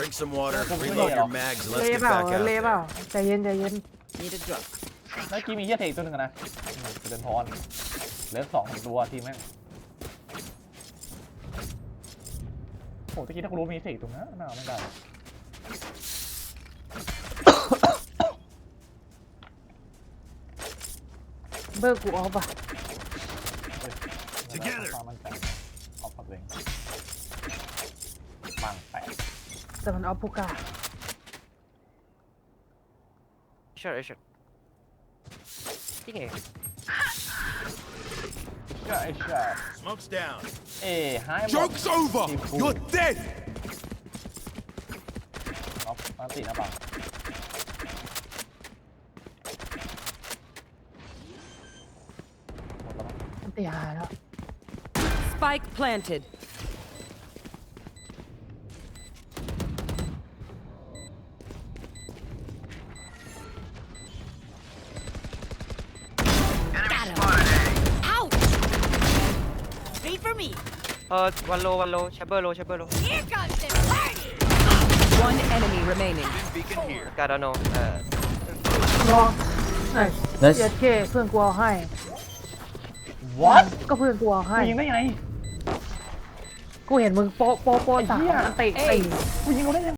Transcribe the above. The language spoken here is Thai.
Drink some water, Không có reload gì your đâu. mags, and let's เล่ get เปล่า back out เล่เปล่า there. ใจเย็นใจเย็น Need a drug. เมื่อกี้มีเฮียเทคตัวหนึ่งอะนะอืมเดินพรเหลือสองตัวทีมแม่งโอ้ตะกี้ถ้ากูรู้มีเทคตรงนั้นน่าเอาไม่ได้เบอร์กูออฟอะ Together ความมั่นใจเอาพักเลยมังแปดแต่มันออฟผู้ก ล้า Sure, sure. จริงเหรอเจ้าไอ้ชา Smoke's down. เอ้ไฮบอ Joke's over. You're dead. เอาอันตินะปังหมดแล้วมั้งมันตีหายแล้ว Spike planted. Me. เออวันโลวันโลแชมเบอร์โลแชมเบอร์โล Here comes the party. One enemy remaining. Beacon here. การ์ดโนเอ่อลองเอ้ย Nice เจ็ดเคเพื่อนกูเอาให้ What ก็เพื่อนกูเอาให้ กูยิงได้ไงกูเห็นมึงโป๊ะโป๊ะโป๊ะไอ้สามเหี้ยอันเตะเอ้ตียกูยิงกูได้ยัง